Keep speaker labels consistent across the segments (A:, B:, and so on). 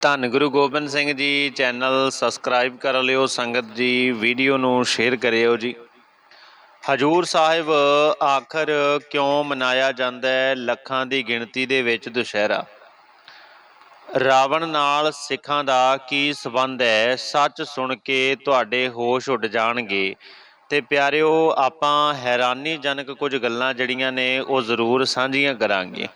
A: ਧੰਨ Guru Gobind Singh ji channel subscribe ਕਰ ਲਿਓ, ਸੰਗਤ ਜੀ ਵੀਡੀਓ ਨੂੰ ਸ਼ੇਅਰ ਕਰਿਓ ਜੀ। ਹਜੂਰ ਸਾਹਿਬ ਆਖਰ ਕਿਉਂ ਮਨਾਇਆ ਜਾਂਦਾ ਹੈ? ਲੱਖਾਂ ਦੀ ਗਿਣਤੀ ਦੇ ਵਿੱਚ ਦੁਸ਼ਹਿਰਾ। ਰਾਵਣ ਨਾਲ ਸਿੱਖਾਂ ਦਾ ਕੀ ਸਬੰਧ ਹੈ? ਸੱਚ ਸੁਣ ਕੇ ਤੁਹਾਡੇ ਹੋਸ਼ ਉੱਡ ਜਾਣਗੇ। ਤੇ ਪਿਆਰਿਓ, ਆਪਾਂ ਹੈਰਾਨੀਜਨਕ ਕੁਝ ਗੱਲਾਂ ਜਿਹੜੀਆਂ ਨੇ, ਉਹ ਜ਼ਰੂਰ ਸਾਂਝੀਆਂ ਕਰਾਂਗੇ।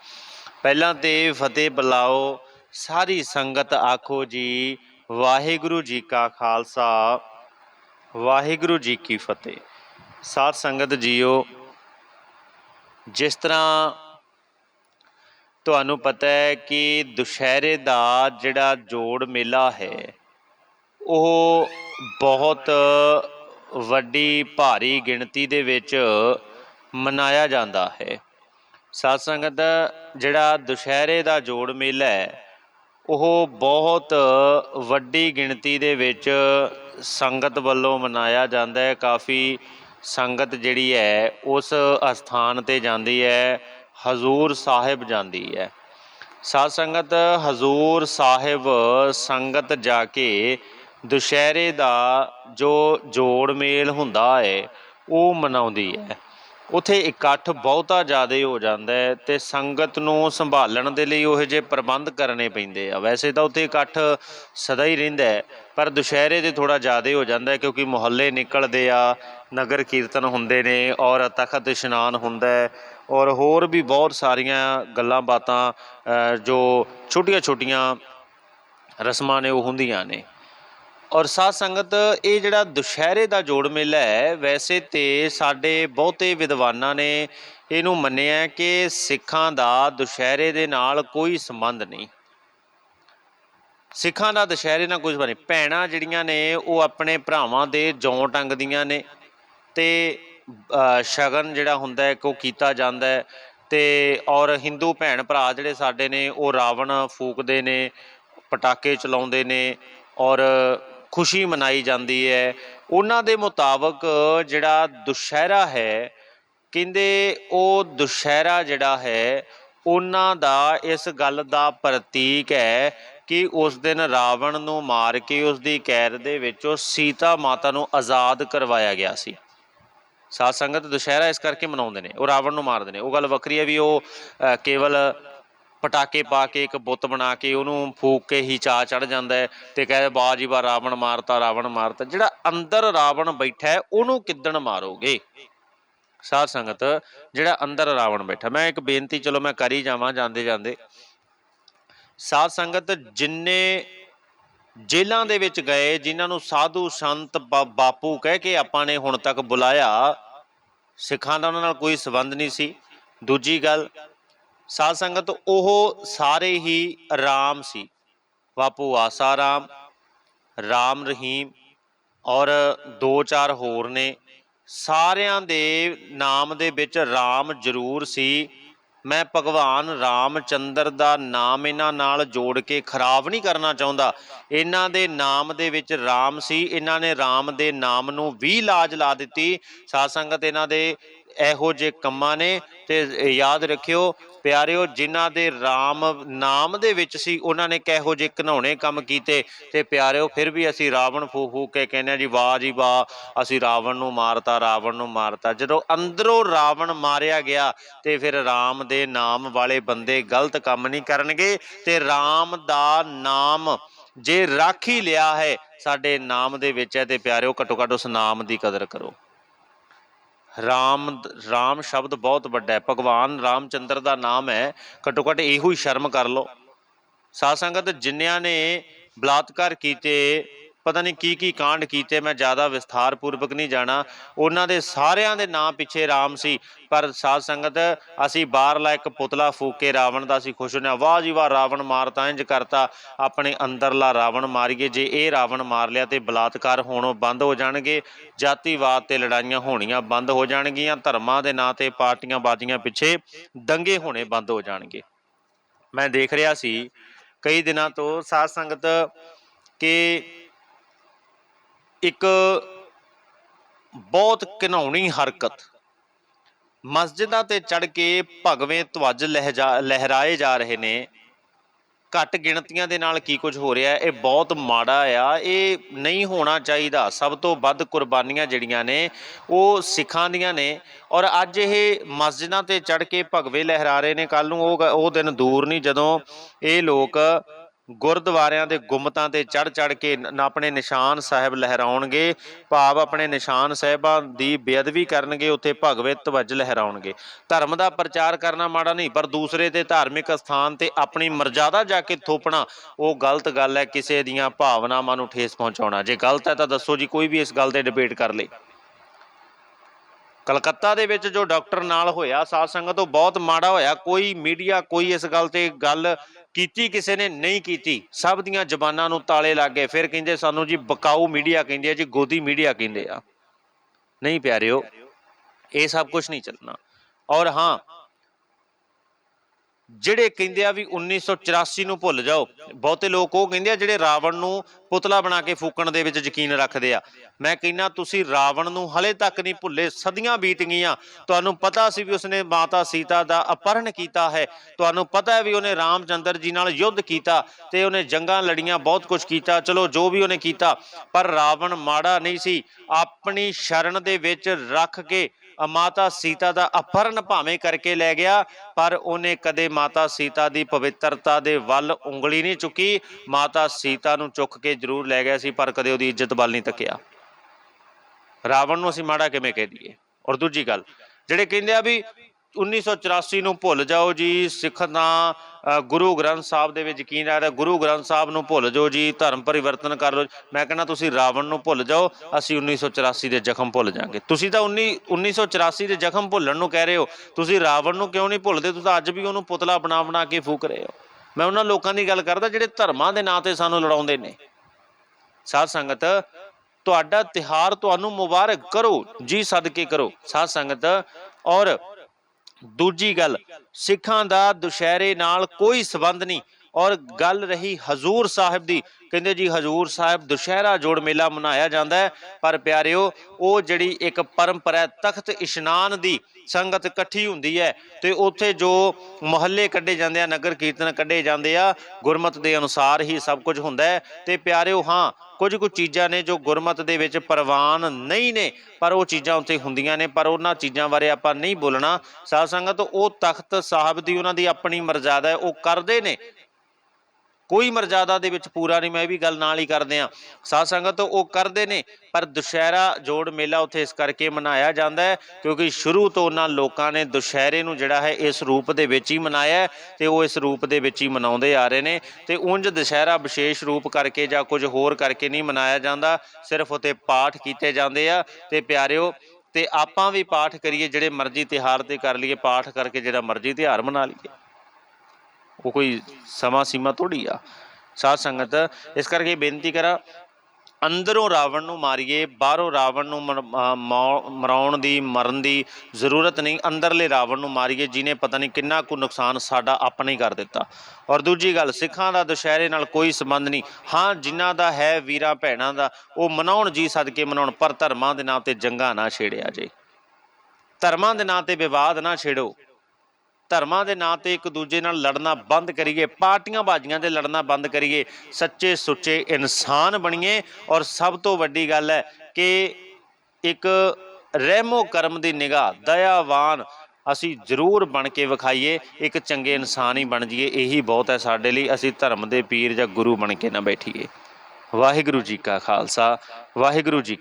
A: ਪਹਿਲਾਂ ਤੇ ਫਤਿਹ ਬੁਲਾਓ। ਸਾਰੀ ਸੰਗਤ ਆਖੋ ਜੀ, ਵਾਹਿਗੁਰੂ ਜੀ ਕਾ ਖਾਲਸਾ, ਵਾਹਿਗੁਰੂ ਜੀ ਕੀ ਫਤਿਹ। ਸਾਧ ਸੰਗਤ ਜੀਓ, ਜਿਸ ਤਰ੍ਹਾਂ ਤੁਹਾਨੂੰ ਪਤਾ ਹੈ ਕਿ ਦੁਸ਼ਹਿਰੇ ਦਾ ਜਿਹੜਾ ਜੋੜ ਮੇਲਾ ਹੈ, ਉਹ ਬਹੁਤ ਵੱਡੀ ਭਾਰੀ ਗਿਣਤੀ ਦੇ ਵਿੱਚ ਮਨਾਇਆ ਜਾਂਦਾ ਹੈ। ਸਾਧ ਸੰਗਤ, ਜਿਹੜਾ ਦੁਸ਼ਹਿਰੇ ਦਾ ਜੋੜ ਮੇਲਾ ਹੈ ਉਹ ਬਹੁਤ ਵੱਡੀ ਗਿਣਤੀ ਦੇ ਵਿੱਚ ਸੰਗਤ ਵੱਲੋਂ ਮਨਾਇਆ ਜਾਂਦਾ ਹੈ। ਕਾਫੀ ਸੰਗਤ ਜਿਹੜੀ ਹੈ, ਉਸ ਅਸਥਾਨ ਤੇ ਜਾਂਦੀ ਹੈ, ਹਜ਼ੂਰ ਸਾਹਿਬ ਜਾਂਦੀ ਹੈ। ਸਾਧ ਸੰਗਤ, ਹਜ਼ੂਰ ਸਾਹਿਬ ਸੰਗਤ ਜਾ ਕੇ ਦੁਸ਼ਹਿਰੇ ਦਾ ਜੋ ਜੋੜ ਮੇਲ ਹੁੰਦਾ ਹੈ, ਉਹ ਮਨਾਉਂਦੀ ਹੈ। ਉਥੇ ਇਕੱਠ ਬਹੁਤਾ ਜ਼ਿਆਦਾ ਹੋ ਜਾਂਦਾ ਹੈ ਤੇ ਸੰਗਤ ਨੂੰ ਸੰਭਾਲਣ ਦੇ ਲਈ ਉਹ ਜਿਹੇ ਪ੍ਰਬੰਧ ਕਰਨੇ ਪੈਂਦੇ ਆ। ਵੈਸੇ ਤਾਂ ਉਥੇ ਇਕੱਠ ਸਦਾ ਹੀ ਰਹਿੰਦਾ ਹੈ, ਪਰ ਦੁਸ਼ਹਿਰੇ ਦੇ ਥੋੜਾ ਜ਼ਿਆਦਾ ਹੋ ਜਾਂਦਾ ਹੈ ਕਿਉਂਕਿ ਮੁਹੱਲੇ ਨਿਕਲਦੇ ਆ, ਨਗਰ ਕੀਰਤਨ ਹੁੰਦੇ ਨੇ ਔਰ ਤਖਤ ਇਸ਼ਨਾਨ ਹੁੰਦਾ ਹੈ ਔਰ ਹੋਰ ਵੀ ਬਹੁਤ ਸਾਰੀਆਂ ਗੱਲਾਂ ਬਾਤਾਂ ਜੋ ਛੋਟੀਆਂ-ਛੋਟੀਆਂ ਰਸਮਾਂ ਨੇ ਉਹ ਹੁੰਦੀਆਂ ਨੇ। ਔਰ ਸਾਧ ਸੰਗਤ, ਇਹ ਜਿਹੜਾ ਦੁਸ਼ਹਿਰੇ ਦਾ ਜੋੜ ਮੇਲਾ ਹੈ, ਵੈਸੇ ਤੇ ਸਾਡੇ ਬਹੁਤੇ ਵਿਦਵਾਨਾਂ ਨੇ ਇਹਨੂੰ ਮੰਨਿਆ ਕਿ ਸਿੱਖਾਂ ਦਾ ਦੁਸ਼ਹਿਰੇ ਦੇ ਨਾਲ ਕੋਈ ਸੰਬੰਧ ਨਹੀਂ। ਸਿੱਖਾਂ ਦਾ ਦੁਸ਼ਹਿਰੇ ਨਾਲ ਕੁਝ ਨਹੀਂ। ਭੈਣਾਂ ਜਿਹੜੀਆਂ ਨੇ, ਉਹ ਆਪਣੇ ਭਰਾਵਾਂ ਦੇ ਜੌਂ ਟੰਗਦੀਆਂ ਨੇ ਤੇ ਸ਼ਗਨ ਜਿਹੜਾ ਹੁੰਦਾ ਹੈ ਉਹ ਕੀਤਾ ਜਾਂਦਾ ਹੈ ਤੇ ਔਰ ਹਿੰਦੂ ਭੈਣ ਭਰਾ ਜਿਹੜੇ ਸਾਡੇ ਨੇ, ਉਹ ਰਾਵਣ ਫੂਕਦੇ ਨੇ, ਪਟਾਕੇ ਚਲਾਉਂਦੇ ਨੇ ਔਰ ਖੁਸ਼ੀ ਮਨਾਈ ਜਾਂਦੀ ਹੈ। ਉਹਨਾਂ ਦੇ ਮੁਤਾਬਕ ਜਿਹੜਾ ਦੁਸ਼ਹਿਰਾ ਹੈ, ਕਹਿੰਦੇ ਉਹ ਦੁਸ਼ਹਿਰਾ ਜਿਹੜਾ ਹੈ, ਉਹਨਾਂ ਦਾ ਇਸ ਗੱਲ ਦਾ ਪ੍ਰਤੀਕ ਹੈ ਕਿ ਉਸ ਦਿਨ ਰਾਵਣ ਨੂੰ ਮਾਰ ਕੇ ਉਸ ਦੀ ਕੈਦ ਦੇ ਵਿੱਚੋਂ ਸੀਤਾ ਮਾਤਾ ਨੂੰ ਆਜ਼ਾਦ ਕਰਵਾਇਆ ਗਿਆ ਸੀ। ਸਾਧ ਸੰਗਤ ਦੁਸ਼ਹਿਰਾ ਇਸ ਕਰਕੇ ਮਨਾਉਂਦੇ ਨੇ, ਉਹ ਰਾਵਣ ਨੂੰ ਮਾਰਦੇ ਨੇ। ਉਹ ਗੱਲ ਵੱਖਰੀ ਹੈ ਵੀ ਉਹ ਕੇਵਲ ਪਟਾਕੇ ਪਾ ਕੇ ਇੱਕ ਬੁੱਤ ਬਣਾ ਕੇ ਉਹਨੂੰ ਫੂਕ ਕੇ ਹੀ ਚਾ ਚੜ ਜਾਂਦਾ ਹੈ ਤੇ ਕਹਿੰਦੇ ਬਾਜੀ ਜੀ ਬਾ ਰਾਵਣ ਮਾਰਤਾ ਰਾਵਣ ਮਾਰਤਾ। ਜਿਹੜਾ ਅੰਦਰ ਰਾਵਣ ਬੈਠਾ ਹੈ, ਉਹਨੂੰ ਕਿੱਦਣ ਮਾਰੋਗੇ? ਸਾਧ ਸੰਗਤ, ਜਿਹੜਾ ਅੰਦਰ ਰਾਵਣ ਬੈਠਾ, ਮੈਂ ਇੱਕ ਬੇਨਤੀ, ਚਲੋ ਮੈਂ ਕਰੀ ਜਾਵਾਂ ਜਾਂਦੇ ਜਾਂਦੇ। ਸਾਧ ਸੰਗਤ, ਜਿੰਨੇ ਜੇਲਾਂ ਦੇ ਵਿੱਚ ਗਏ, ਜਿਨ੍ਹਾਂ ਨੂੰ ਸਾਧੂ ਸੰਤ ਬਾ- ਬਾਪੂ ਕਹਿ ਕੇ ਆਪਾਂ ਨੇ ਹੁਣ ਤੱਕ ਬੁਲਾਇਆ, ਸਿੱਖਾਂ ਦਾ ਉਹਨਾਂ ਨਾਲ ਕੋਈ ਸਬੰਧ ਨਹੀਂ ਸੀ। ਦੂਜੀ ਗੱਲ ਸਾਧ ਸੰਗਤ, ਉਹ ਸਾਰੇ ਹੀ ਰਾਮ ਸੀ। ਬਾਪੂ ਆਸਾ ਰਾਮ ਰਾਮ ਰਹੀਮ ਔਰ ਦੋ ਚਾਰ ਹੋਰ ਨੇ। ਸਾਰਿਆਂ ਦੇ ਨਾਮ ਦੇ ਵਿੱਚ ਰਾਮ ਜ਼ਰੂਰ ਸੀ। ਮੈਂ ਭਗਵਾਨ ਰਾਮਚੰਦਰ ਦਾ ਨਾਮ ਇਹਨਾਂ ਨਾਲ ਜੋੜ ਕੇ ਖਰਾਬ ਨਹੀਂ ਕਰਨਾ ਚਾਹੁੰਦਾ। ਇਹਨਾਂ ਦੇ ਨਾਮ ਦੇ ਵਿੱਚ ਰਾਮ ਸੀ। ਇਹਨਾਂ ਨੇ ਰਾਮ ਦੇ ਨਾਮ ਨੂੰ ਵੀ ਲਾਜ ਲਾ ਦਿੱਤੀ। ਸਾਧ ਸੰਗਤ ਇਹਨਾਂ ਦੇ ਇਹੋ ਜਿਹੇ ਕੰਮਾਂ ਨੇ ਤੇ ਯਾਦ ਰੱਖਿਓ, ਪਿਆਰਿਓ, ਜਿਨ੍ਹਾਂ ਦੇ ਰਾਮ ਨਾਮ ਦੇ ਵਿੱਚ ਸੀ, ਉਹਨਾਂ ਨੇ ਕਿਹੋ ਜਿਹੇ ਘਨਾਉਣੇ ਕੰਮ ਕੀਤੇ ਤੇ ਪਿਆਰਿਓ, ਫਿਰ ਵੀ ਅਸੀਂ ਰਾਵਣ ਫੂ ਫੂ ਕੇ ਕਹਿੰਦੇ ਹਾਂ ਜੀ, ਵਾਹ ਜੀ ਵਾਹ, ਅਸੀਂ ਰਾਵਣ ਨੂੰ ਮਾਰਤਾ, ਰਾਵਣ ਨੂੰ ਮਾਰਤਾ। ਜਦੋਂ ਅੰਦਰੋਂ ਰਾਵਣ ਮਾਰਿਆ ਗਿਆ ਤੇ ਫਿਰ ਰਾਮ ਦੇ ਨਾਮ ਵਾਲੇ ਬੰਦੇ ਗਲਤ ਕੰਮ ਨਹੀਂ ਕਰਨਗੇ ਤੇ ਰਾਮ ਦਾ ਨਾਮ ਜੇ ਰਾਖੀ ਲਿਆ ਹੈ, ਸਾਡੇ ਨਾਮ ਦੇ ਵਿੱਚ ਹੈ ਤੇ ਪਿਆਰਿਓ, ਘੱਟੋ ਘੱਟ ਉਸ ਨਾਮ ਦੀ ਕਦਰ ਕਰੋ। ਰਾਮ ਰਾਮ ਸ਼ਬਦ ਬਹੁਤ ਵੱਡਾ ਹੈ। ਭਗਵਾਨ ਰਾਮਚੰਦਰ ਦਾ ਨਾਮ ਹੈ। ਘੱਟੋ ਘੱਟ ਇਹੋ ਹੀ ਸ਼ਰਮ ਕਰ ਲਓ। ਸਾਧ ਸੰਗਤ ਜਿਨ੍ਹਾਂ ਨੇ ਬਲਾਤਕਾਰ ਕੀਤੇ ਪਤਾ ਨਹੀਂ ਕੀ ਕੀ ਕਾਂਡ ਕੀਤੇ, ਮੈਂ ਜ਼ਿਆਦਾ ਵਿਸਥਾਰ ਪੂਰਵਕ ਨਹੀਂ ਜਾਣਾ। ਉਹਨਾਂ ਦੇ ਸਾਰਿਆਂ ਦੇ ਨਾਂ ਪਿੱਛੇ ਰਾਮ ਸੀ, ਪਰ ਸਾਧ ਸੰਗਤ, ਅਸੀਂ ਬਾਹਰਲਾ ਇੱਕ ਪੁਤਲਾ ਫੂਕ ਕੇ ਰਾਵਣ ਦਾ ਅਸੀਂ ਖੁਸ਼ ਹੁੰਦੇ ਹਾਂ। ਵਾਹ ਜੀ ਵਾਹ, ਰਾਵਣ ਮਾਰਤਾ ਇੰਜ ਕਰਤਾ, ਆਪਣੇ ਅੰਦਰਲਾ ਰਾਵਣ ਮਾਰੀਏ, ਜੇ ਇਹ ਰਾਵਣ ਮਾਰ ਲਿਆ ਤੇ ਬਲਾਤਕਾਰ ਹੋਣੋਂ ਬੰਦ ਹੋ ਜਾਣਗੇ, ਜਾਤੀਵਾਦ ਤੇ ਲੜਾਈਆਂ ਹੋਣੀਆਂ ਬੰਦ ਹੋ ਜਾਣਗੀਆਂ, ਧਰਮਾਂ ਦੇ ਨਾਂ ਤੇ ਪਾਰਟੀਆਂ ਬਾਜ਼ੀਆਂ ਪਿੱਛੇ ਦੰਗੇ ਹੋਣੇ ਬੰਦ ਹੋ ਜਾਣਗੇ। ਮੈਂ ਦੇਖ ਰਿਹਾ ਸੀ, ਕਈ ਦਿਨਾਂ ਤੋਂ ਸਾਧ ਸੰਗਤ ਕਿ ਇੱਕ ਬਹੁਤ ਘਿਨਾਉਣੀ ਹਰਕਤ। ਮਸਜਿਦਾਂ ਤੇ ਚੜ ਕੇ ਭਗਵੇਂ ਧਵਜ ਲਹਿਜਾ, ਲਹਿਰਾਏ ਜਾ ਰਹੇ ਨੇ। ਘੱਟ ਗਿਣਤੀਆਂ ਦੇ ਨਾਲ ਕੀ ਕੁਝ ਹੋ ਰਿਹਾ ਇਹ ਬਹੁਤ ਮਾੜਾ ਆ। ਇਹ ਨਹੀਂ ਹੋਣਾ ਚਾਹੀਦਾ। ਸਭ ਤੋਂ ਵੱਧ ਕੁਰਬਾਨੀਆਂ ਜਿਹੜੀਆਂ ਨੇ, ਉਹ ਸਿੱਖਾਂ ਦੀਆਂ ਨੇ। ਔਰ ਅੱਜ ਇਹ ਮਸਜਿਦਾਂ ਤੇ ਚੜ ਕੇ ਭਗਵੇ ਲਹਿਰਾ ਰਹੇ ਨੇ। ਕੱਲ ਨੂੰ ਉਹ ਉਹ ਦਿਨ ਦੂਰ ਨਹੀਂ। ਜਦੋਂ ਇਹ ਲੋਕ ਗੁਰਦੁਆਰਿਆਂ ਦੇ ਗੁੰਮਤਾਂ ਤੇ ਚੜ ਚੜ ਕੇ ਆਪਣੇ ਨਿਸ਼ਾਨ ਸਾਹਿਬ ਲਹਿਰਾਉਣਗੇ, ਭਾਵ ਆਪਣੇ ਨਿਸ਼ਾਨ ਸਾਹਿਬਾਂ ਦੀ ਬੇਅਦਬੀ ਕਰਨਗੇ, ਉੱਥੇ ਭਗਵੇ ਧਵਜ ਲਹਿਰਾਉਣਗੇ। ਧਰਮ ਦਾ ਪ੍ਰਚਾਰ ਕਰਨਾ ਮਾੜਾ ਨਹੀਂ, ਪਰ ਦੂਸਰੇ ਤੇ ਧਾਰਮਿਕ ਸਥਾਨ ਤੇ ਆਪਣੀ ਮਰਜ਼ਾਦਾ ਜਾ ਕੇ ਥੋਪਣਾ, ਉਹ ਗਲਤ ਗੱਲ ਹੈ, ਕਿਸੇ ਦੀਆਂ ਭਾਵਨਾਵਾਂ ਨੂੰ ਠੇਸ ਪਹੁੰਚਾਉਣਾ। ਜੇ ਗਲਤ ਹੈ ਤਾਂ ਦੱਸੋ ਜੀ, ਕੋਈ ਵੀ ਇਸ ਗੱਲ ਤੇ ਡਿਬੇਟ ਕਰ ਲੇ। ਕਲਕੱਤਾ ਦੇ ਵਿੱਚ ਜੋ ਡਾਕਟਰ ਨਾਲ ਹੋਇਆ, ਸਾਧ ਸੰਗਤ ਉਹ ਬਹੁਤ ਮਾੜਾ ਹੋਇਆ। ਕੋਈ ਮੀਡੀਆ, ਕੋਈ ਇਸ ਗੱਲ ਤੇ ਗੱਲ ਕੀਤੀ, ਕਿਸੇ ਨੇ ਨਹੀਂ ਕੀਤੀ। ਸਭ ਦੀਆਂ ਜ਼ਬਾਨਾਂ ਨੂੰ ਤਾਲੇ ਲੱਗ ਗਏ ਫਿਰ ਕਹਿੰਦੇ ਸਾਨੂੰ ਜੀ ਬਕਾਊ ਮੀਡੀਆ ਕਹਿੰਦੇ ਆ, ਜੀ ਗੋਦੀ ਮੀਡੀਆ ਕਹਿੰਦੇ ਆ। ਨਹੀਂ ਪਿਆਰਿਓ, ਇਹ ਸਭ ਕੁਝ ਨਹੀਂ ਚੱਲਣਾ। ਔਰ ਹਾਂ ਜਿਹੜੇ ਕਹਿੰਦੇ ਆ ਵੀ 1984 ਨੂੰ ਭੁੱਲ ਜਾਓ, ਬਹੁਤੇ ਲੋਕ ਉਹ ਕਹਿੰਦੇ ਆ ਜਿਹੜੇ ਰਾਵਣ ਨੂੰ ਪੁਤਲਾ ਬਣਾ ਕੇ ਫੂਕਣ ਦੇ ਵਿੱਚ ਯਕੀਨ ਰੱਖਦੇ ਆ। ਮੈਂ ਕਹਿੰਨਾ ਤੁਸੀਂ ਰਾਵਣ ਨੂੰ ਹਲੇ ਤੱਕ ਨਹੀਂ ਭੁੱਲੇ, ਸਦੀਆਂ ਬੀਤ ਗਈਆਂ। ਤੁਹਾਨੂੰ ਪਤਾ ਸੀ ਵੀ ਉਸਨੇ ਮਾਤਾ ਸੀਤਾ ਦਾ ਅਪਹਰਨ ਕੀਤਾ ਹੈ। ਤੁਹਾਨੂੰ ਪਤਾ ਹੈ ਵੀ ਉਹਨੇ ਰਾਮਚੰਦਰ ਜੀ ਨਾਲ ਯੁੱਧ ਕੀਤਾ ਤੇ ਉਹਨੇ ਜੰਗਾਂ ਲੜੀਆਂ, ਬਹੁਤ ਕੁਝ ਕੀਤਾ। ਚਲੋ, ਜੋ ਵੀ ਉਹਨੇ ਕੀਤਾ, ਪਰ ਰਾਵਣ ਮਾੜਾ ਨਹੀਂ ਸੀ। ਆਪਣੀ ਸ਼ਰਨ ਦੇ ਵਿੱਚ ਰੱਖ ਕੇ ਮਾਤਾ ਸੀਤਾ ਦਾ ਅਪਹਰਨ ਭਾਵੇਂ ਕਰਕੇ ਲੈ ਗਿਆ, ਪਰ ਉਹਨੇ ਕਦੇ ਮਾਤਾ ਸੀਤਾ ਦੀ ਪਵਿੱਤਰਤਾ ਦੇ ਵੱਲ ਉਂਗਲੀ ਨਹੀਂ ਚੁੱਕੀ। ਮਾਤਾ ਸੀਤਾ ਨੂੰ ਚੁੱਕ ਕੇ ਜ਼ਰੂਰ ਲੈ ਗਿਆ ਸੀ, ਪਰ ਕਦੇ ਉਹਦੀ ਇੱਜ਼ਤ ਵੱਲ ਨਹੀਂ ਤੱਕਿਆ। ਰਾਵਣ ਨੂੰ ਅਸੀਂ ਮਾੜਾ ਕਿਵੇਂ ਕਹਿ ਦਈਏ? ਔਰ ਦੂਜੀ ਗੱਲ, ਜਿਹੜੇ ਕਹਿੰਦੇ ਆ ਵੀ 1984 ਨੂੰ ਭੁੱਲ ਜਾਓ ਜੀ, ਸਿੱਖ ਤਾਂ ਗੁਰੂ ਗ੍ਰੰਥ ਸਾਹਿਬ ਦੇ ਵਿੱਚ ਯਕੀਨ ਰੱਖਦਾ ਗੁਰੂ ਗ੍ਰੰਥ ਸਾਹਿਬ ਨੂੰ ਭੁੱਲ ਜਾਓ ਜੀ, ਧਰਮ ਪਰਿਵਰਤਨ ਕਰ ਲਓ। ਮੈਂ ਕਹਿੰਦਾ ਤੁਸੀਂ ਰਾਵਣ ਨੂੰ ਭੁੱਲ ਜਾਓ, ਅਸੀਂ 1984 ਦੇ ਜ਼ਖਮ ਭੁੱਲ ਜਾਾਂਗੇ। ਤੁਸੀਂ ਤਾਂ 19 1984 ਦੇ ਜ਼ਖਮ ਭੁੱਲਣ ਨੂੰ ਕਹਿ ਰਹੇ ਹੋ, ਤੁਸੀਂ ਰਾਵਣ ਨੂੰ ਕਿਉਂ ਨਹੀਂ ਭੁੱਲਦੇ? ਤੁਸੀਂ ਤਾਂ ਅੱਜ ਵੀ ਉਹਨੂੰ ਪੁਤਲਾ ਬਣਾ ਬਣਾ ਕੇ ਫੂਕ ਰਹੇ ਹੋ। ਮੈਂ ਉਹਨਾਂ ਲੋਕਾਂ ਦੀ ਗੱਲ ਕਰਦਾ, ਜਿਹੜੇ ਧਰਮਾਂ ਦੇ ਨਾਂ ਤੇ ਸਾਨੂੰ ਲੜਾਉਂਦੇ ਨੇ। ਸਾਧ ਸੰਗਤ, ਤੁਹਾਡਾ ਤਿਹਾਰ ਤੁਹਾਨੂੰ ਮੁਬਾਰਕ ਕਰੋ, ਜੀ ਸਦਕੇ ਕਰੋ। ਸਾਧ ਸੰਗਤ, ਔਰ ਦੂਜੀ ਗੱਲ, ਸਿੱਖਾਂ ਦਾ ਦੁਸ਼ਹਿਰੇ ਨਾਲ ਕੋਈ ਸਬੰਧ ਨਹੀਂ। ਔਰ ਗੱਲ ਰਹੀ ਹਜ਼ੂਰ ਸਾਹਿਬ ਦੀ ਕਹਿੰਦੇ ਜੀ ਹਜ਼ੂਰ ਸਾਹਿਬ ਦੁਸ਼ਹਿਰਾ ਜੋੜ ਮੇਲਾ ਮਨਾਇਆ ਜਾਂਦਾ ਹੈ। ਪਰ ਪਿਆਰਿਓ ਉਹ ਜਿਹੜੀ ਇੱਕ ਪਰੰਪਰਾ ਹੈ, ਤਖਤ ਇਸ਼ਨਾਨ ਦੀ ਸੰਗਤ ਇਕੱਠੀ ਹੁੰਦੀ ਹੈ ਤੇ ਉੱਥੇ ਜੋ ਮੁਹੱਲੇ ਕੱਢੇ ਜਾਂਦੇ ਆ ਨਗਰ ਕੀਰਤਨ ਕੱਢੇ ਜਾਂਦੇ ਆ ਗੁਰਮਤ ਦੇ ਅਨੁਸਾਰ ਹੀ ਸਭ ਕੁਝ ਹੁੰਦਾ ਹੈ। ਤੇ ਪਿਆਰਿਓ ਹਾਂ ਕੁਝ ਕੁ ਚੀਜ਼ਾਂ ਨੇ ਜੋ ਗੁਰਮਤ ਦੇ ਵਿੱਚ ਪ੍ਰਵਾਨ ਨਹੀਂ ਨੇ ਪਰ ਉਹ ਚੀਜ਼ਾਂ ਉੱਥੇ ਹੁੰਦੀਆਂ ਨੇ ਪਰ ਉਹਨਾਂ ਚੀਜ਼ਾਂ ਬਾਰੇ ਆਪਾਂ ਨਹੀਂ ਬੋਲਣਾ। ਸਾਧ ਸੰਗਤ ਉਹ ਤਖਤ ਸਾਹਿਬ ਦੀ ਉਹਨਾਂ ਦੀ ਆਪਣੀ ਮਰਜ਼ਾਦਾ ਹੈ ਉਹ ਕਰਦੇ ਨੇ ਕੋਈ ਮਰਜ਼ਾਦਾ ਦੇ ਵਿੱਚ ਪੂਰਾ ਨਹੀਂ, ਮੈਂ ਇਹ ਵੀ ਗੱਲ ਨਾਲ ਹੀ ਕਰਦੇ ਆ ਸਾਧ ਸੰਗਤ ਉਹ ਕਰਦੇ ਨੇ, ਪਰ ਦੁਸ਼ਹਿਰਾ ਜੋੜ ਮੇਲਾ ਉੱਥੇ ਇਸ ਕਰਕੇ ਮਨਾਇਆ ਜਾਂਦਾ ਹੈ, ਕਿਉਂਕਿ ਸ਼ੁਰੂ ਤੋਂ ਉਹਨਾਂ ਲੋਕਾਂ ਨੇ ਦੁਸ਼ਹਿਰੇ ਨੂੰ ਜਿਹੜਾ ਹੈ ਇਸ ਰੂਪ ਦੇ ਵਿੱਚ ਹੀ ਮਨਾਇਆ ਹੈ ਤੇ ਉਹ ਇਸ ਰੂਪ ਦੇ ਵਿੱਚ ਹੀ ਮਨਾਉਂਦੇ ਆ ਰਹੇ ਨੇ ਤੇ ਉਂਝ ਦੁਸ਼ਹਿਰਾ ਵਿਸ਼ੇਸ਼ ਰੂਪ ਕਰਕੇ ਜਾਂ ਕੁਝ ਹੋਰ ਕਰਕੇ ਨਹੀਂ ਮਨਾਇਆ ਜਾਂਦਾ, ਸਿਰਫ ਉਤੇ ਪਾਠ ਕੀਤੇ ਜਾਂਦੇ ਆ। ਤੇ ਪਿਆਰਿਓ, ਤੇ ਆਪਾਂ ਵੀ ਪਾਠ ਕਰੀਏ, ਜਿਹੜੇ ਮਰਜ਼ੀ ਤਿਹਾਰ ਤੇ ਕਰ ਲਈਏ, ਪਾਠ ਕਰਕੇ ਜਿਹੜਾ ਮਰਜ਼ੀ ਤਿਹਾਰ ਮਨਾ ਲਈਏ। ਉਹ ਕੋਈ ਸਮਾਂ ਸੀਮਾ ਥੋੜੀ ਆ। ਸਾਧ ਸੰਗਤ, ਇਸ ਕਰਕੇ ਬੇਨਤੀ ਕਰਾਂ, ਅੰਦਰੋਂ ਰਾਵਣ ਨੂੰ ਮਾਰੀਏ, ਬਾਹਰੋਂ ਰਾਵਣ ਨੂੰ ਮਰ- ਅਹ ਮਰਾਉਣ ਦੀ, ਮਰਨ ਦੀ ਜ਼ਰੂਰਤ ਨਹੀਂ, ਅੰਦਰਲੇ ਰਾਵਣ ਨੂੰ ਮਾਰੀਏ, ਜਿਨੇ ਪਤਾ ਨਹੀਂ ਕਿੰਨਾ ਕੁ ਨੁਕਸਾਨ ਸਾਡਾ ਆਪਣਾ ਹੀ ਕਰ ਦਿੱਤਾ। ਔਰ ਦੂਜੀ ਗੱਲ, ਸਿੱਖਾਂ ਦਾ ਦੁਸ਼ਹਿਰੇ ਨਾਲ ਕੋਈ ਸੰਬੰਧ ਨਹੀਂ। ਹਾਂ, ਜਿਨ੍ਹਾਂ ਦਾ ਹੈ ਵੀਰਾਂ ਭੈਣਾਂ ਦਾ, ਉਹ ਮਨਾਉਣ ਜੀ ਸਦਕੇ ਮਨਾਉਣ, ਪਰ ਧਰਮਾਂ ਦੇ ਨਾਂ ਤੇ ਜੰਗਾਂ ਨਾ ਛੇੜਿਆ ਜੇ। ਧਰਮਾਂ ਦੇ ਨਾਂ ਤੇ ਵਿਵਾਦ ਨਾ ਛੇੜੋ। ਧਰਮਾਂ ਦੇ ਨਾਂ ਤੇ ਇੱਕ ਦੂਜੇ ਨਾਲ ਲੜਨਾ ਬੰਦ ਕਰੀਏ, ਪਾਰਟੀਆਂ ਬਾਜ਼ੀਆਂ 'ਤੇ ਲੜਨਾ ਬੰਦ ਕਰੀਏ, ਸੱਚੇ ਸੁੱਚੇ ਇਨਸਾਨ ਬਣੀਏ। ਔਰ ਸਭ ਤੋਂ ਵੱਡੀ ਗੱਲ ਹੈ ਕਿ ਇੱਕ ਰਹਿਮੋ ਕਰਮ ਦੀ ਨਿਗਾਹ, ਦਇਆਵਾਨ ਅਸੀਂ ਜ਼ਰੂਰ ਬਣ ਕੇ ਵਿਖਾਈਏ, ਇੱਕ ਚੰਗੇ ਇਨਸਾਨ ਹੀ ਬਣ ਜਾਈਏ, ਇਹੀ ਬਹੁਤ ਹੈ ਸਾਡੇ ਲਈ, ਅਸੀਂ ਧਰਮ ਦੇ ਪੀਰ ਜਾਂ ਗੁਰੂ ਬਣ ਕੇ ਨਾ ਬੈਠੀਏ। ਵਾਹਿਗੁਰੂ ਜੀ ਕਾ ਖਾਲਸਾ, ਵਾਹਿਗੁਰੂ ਜੀ